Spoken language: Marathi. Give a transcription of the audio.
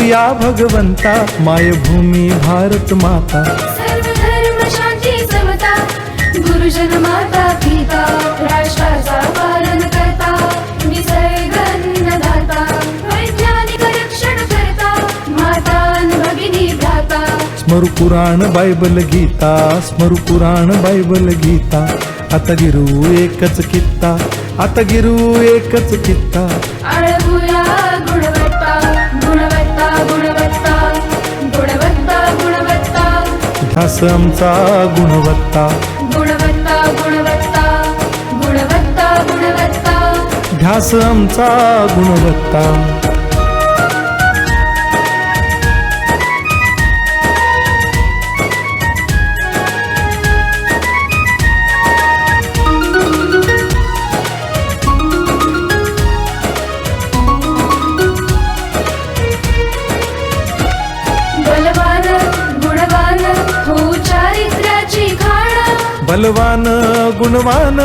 या भगवंता मायभूमी भारत माता। सर्व धर्म शांती समता गुरुजन माता पिता राष्ट्राचा पालन करता निसर्ग अन्नदाता वैज्ञानिक रक्षण करता माता अन भगिनी भ्राता। स्मरु पुराण बायबल गीता स्मरु पुराण बायबल गीता आता गिरू एकच कित्ता। आता गिरू एकच कित्ता. आळमुया गुणवत्ता गुणवत्ता गुणवत्ता गुणवत्ता गुणवत्ता. ध्यास आमचा गुणवत्ता. गुणवत्ता गुणवत्ता गुणवत्ता गुणवत्ता. ध्यास आमचा गुणवत्ता. बलवान गुणवान हो चारित्र्याची खाण. बलवान गुणवान